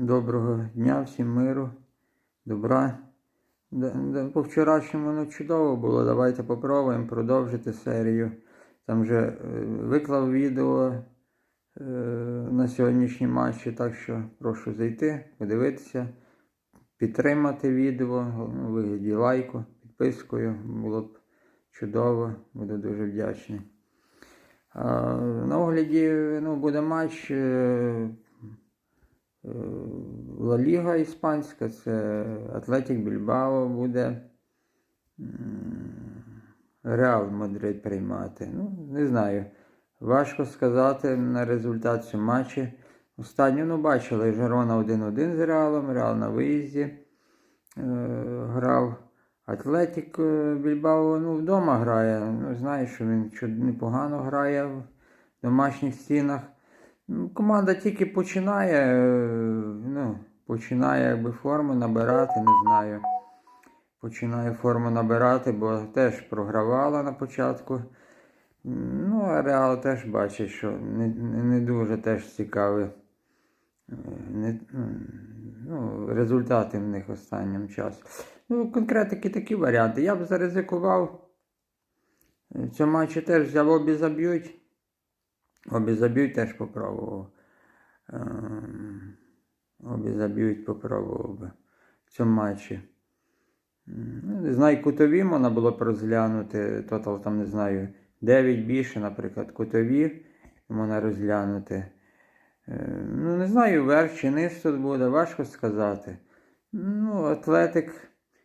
Доброго дня, всім миру, добра. По вчорашньому воно чудово було. Давайте попробуємо продовжити серію. Там вже е, виклав відео е, на сьогоднішні матчі, так що прошу зайти, подивитися, підтримати відео ну, у вигляді лайку, підпискою. Було б чудово, буду дуже вдячний. На огляді ну, буде матч. Ла Ліга іспанська, це Атлетік Більбао буде Реал Мадрид приймати. Ну, не знаю. Важко сказати на результат цього матчу. Останню, ну, бачили, Жерона 1-1 з Реалом, Реал на виїзді е, грав. Атлетік е, Більбао ну, вдома грає. Ну, знаю, що він непогано грає в домашніх стінах. Ну, Команда тільки починає, е, ну, починає якби форму набирати, не знаю. Починає форму набирати, бо теж програвала на початку. Ну, а Реал теж бачить, що не, не дуже теж цікаві е, не, ну, результати в них останнім часом. Ну, конкретики такі варіанти. Я б заризикував. е, В цьому матчі теж взяв обі заб'ють. Обі заб'ють теж попробував. Ем, Обі попробував би в цьому матчі. Не знаю, кутові можна було б розглянути. Тотал там, не знаю, 9 більше, наприклад, кутові можна розглянути. Е, Ну, не знаю, верх чи низ тут буде, важко сказати. Ну, атлетик.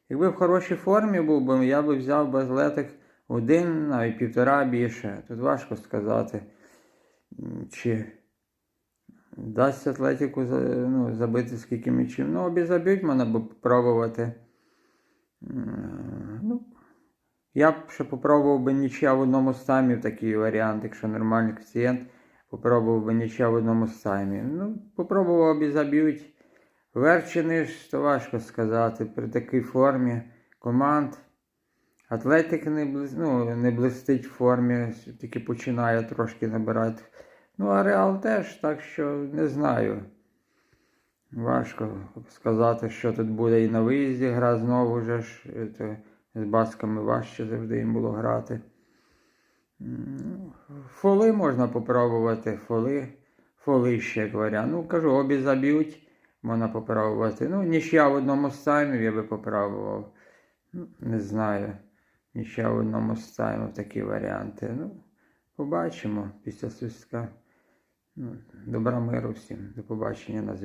Якби в хорошій формі був би, я би взяв би атлетик один, навіть півтора більше. Тут важко сказати. Чи дасть Атлетику ну, забити скільки м'ячів. Ну, обі заб'ють, мене б пробувати. Ну, я б ще попробував би нічия в одному з таймів, такий варіант, якщо нормальний коефіцієнт, попробував би нічия в одному з таймів. Ну, попробував обі заб'ють. Вверх чи ниж, то важко сказати. При такій формі команд. Атлетик не, ну, не блистить в формі, тільки починає трошки набирати. Ну, а Реал теж, так що не знаю. Важко сказати, що тут буде і на виїзді гра знову же ж. з басками важче завжди їм було грати. Фоли можна попробувати, фоли. Фоли ще як варіант. Ну, кажу, обі заб'ють, можна попробувати. Ну, нічия в одному з таймів я би попробував. Ну, Не знаю. Нічия в одному з таймів такі варіанти. Ну, побачимо після свистка. Ну, добра миру всім. До побачення на зв'язку.